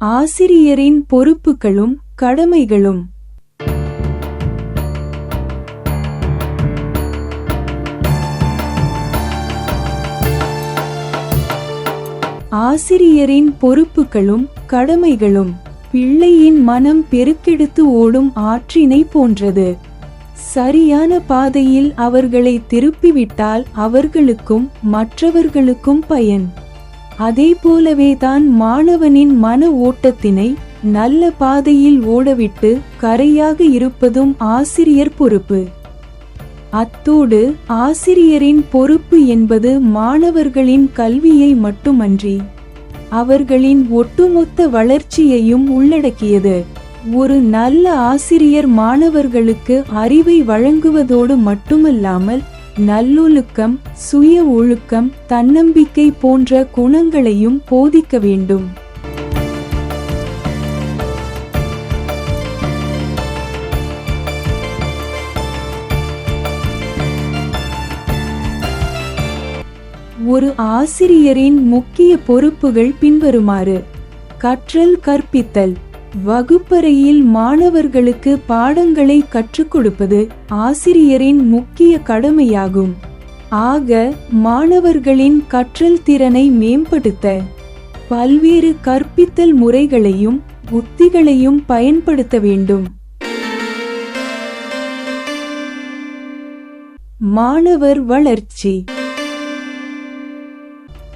ஆசிரியரின் பொறுப்புகளும் கடமைகளும். ஆசிரியரின் பொறுப்புகளும் கடமைகளும் பிள்ளையின் மனம் பெருக்கெடுத்து ஓடும் ஆற்றினை போன்றது. சரியான பாதையில் அவர்களை திருப்பிவிட்டால் அவர்களுக்கும் மற்றவர்களுக்கும் பயன். அதே போலவே தான் மாணவனின் மன ஓட்டத்தினை நல்ல பாதையில் ஓடவிட்டு கரையாக இருப்பதும் ஆசிரியர் பொறுப்பு. அத்தோடு ஆசிரியரின் பொறுப்பு என்பது மாணவர்களின் கல்வியை மட்டுமன்றி அவர்களின் ஒட்டுமொத்த வளர்ச்சியையும் உள்ளடக்கியது. ஒரு நல்ல ஆசிரியர் மாணவர்களுக்கு அறிவை வழங்குவதோடு மட்டுமல்லாமல் நல்லொழுக்கம் சுய ஒழுக்கம் தன்னம்பிக்கை போன்ற குணங்களையும் போதிக்க வேண்டும். ஒரு ஆசிரியரின் முக்கிய பொறுப்புகள் பின்வருமாறு. கற்றல் கற்பித்தல். வகுப்பறையில் மாணவர்களுக்கு பாடங்களை கற்றுக் கொடுப்பது ஆசிரியரின் முக்கிய கடமையாகும். ஆக மாணவர்களின் கற்றல் திறனை மேம்படுத்த பல்வேறு கற்பித்தல் முறைகளையும் உத்திகளையும் பயன்படுத்த வேண்டும். மாணவர் வளர்ச்சி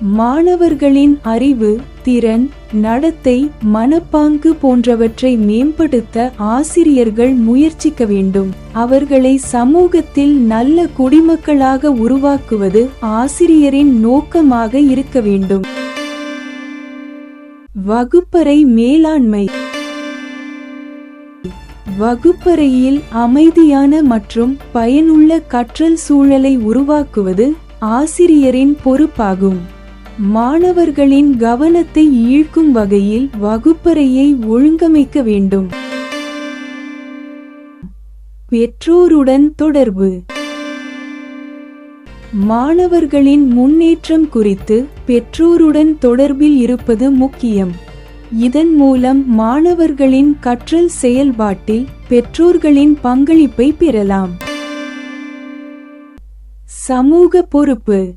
மாணவர்களின் அறிவு திறன் நடத்தை மனப்பாங்கு போன்றவற்றை மேம்படுத்த ஆசிரியர்கள் முயற்சிக்க வேண்டும். அவர்களை சமூகத்தில் நல்ல குடிமக்களாக உருவாக்குவது ஆசிரியரின் நோக்கமாக இருக்க வேண்டும். வகுப்பறை மேலாண்மை. வகுப்பறையில் அமைதியான மற்றும் பயனுள்ள கற்றல் சூழலை உருவாக்குவது ஆசிரியரின் பொறுப்பாகும். மாணவர்களின் கவனத்தை ஈழ்க்கும் வகையில் வகுப்பறையை ஒழுங்கமைக்க வேண்டும். பெற்றோருடன் தொடர்பு. மாணவர்களின் முன்னேற்றம் குறித்து பெற்றோருடன் தொடர்பில் இருப்பது முக்கியம். இதன் மூலம் மாணவர்களின் கற்றல் செயல்பாட்டில் பெற்றோர்களின் பங்களிப்பை பெறலாம். சமூக பொறுப்பு.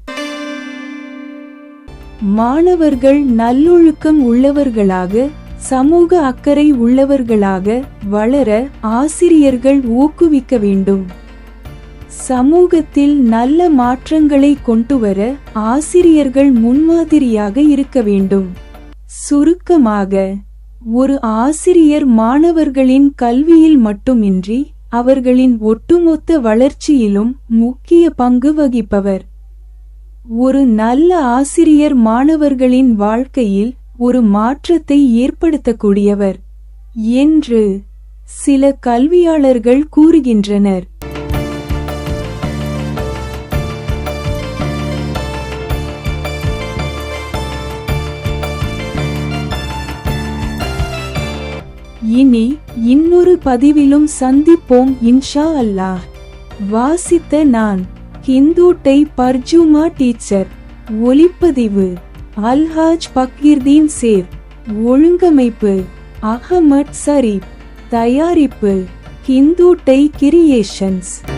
மாணவர்கள் நல்லொழுக்கம் உள்ளவர்களாக சமூக அக்கறை உள்ளவர்களாக வளர ஆசிரியர்கள் ஊக்குவிக்க வேண்டும். சமூகத்தில் நல்ல மாற்றங்களை கொண்டுவர ஆசிரியர்கள் முன்மாதிரியாக இருக்க வேண்டும். சுருக்கமாக ஒரு ஆசிரியர் மாணவர்களின் கல்வியில் மட்டுமின்றி அவர்களின் ஒட்டுமொத்த வளர்ச்சியிலும் முக்கிய பங்கு வகிப்பவர். ஒரு நல்ல ஆசிரியர் மாணவர்களின் வாழ்க்கையில் ஒரு மாற்றத்தை ஏற்படுத்தக்கூடியவர் என்று சில கல்வியாளர்கள் கூறுகின்றனர். இனி இன்னொரு பதிவிலும் சந்திப்போம் இன்ஷா அல்லாஹ். வாசித்த நான் ஹிந்துட்டை பர்ஜுமா டீச்சர். ஒளிப்பதிவு. அல்ஹாஜ் பக்கீர்தீன் சேவ். ஒழுங்கமைப்பு. அகமட் சரீப் தயாரிப்பு. ஹிந்துட்டை கிரியேஷன்ஸ்.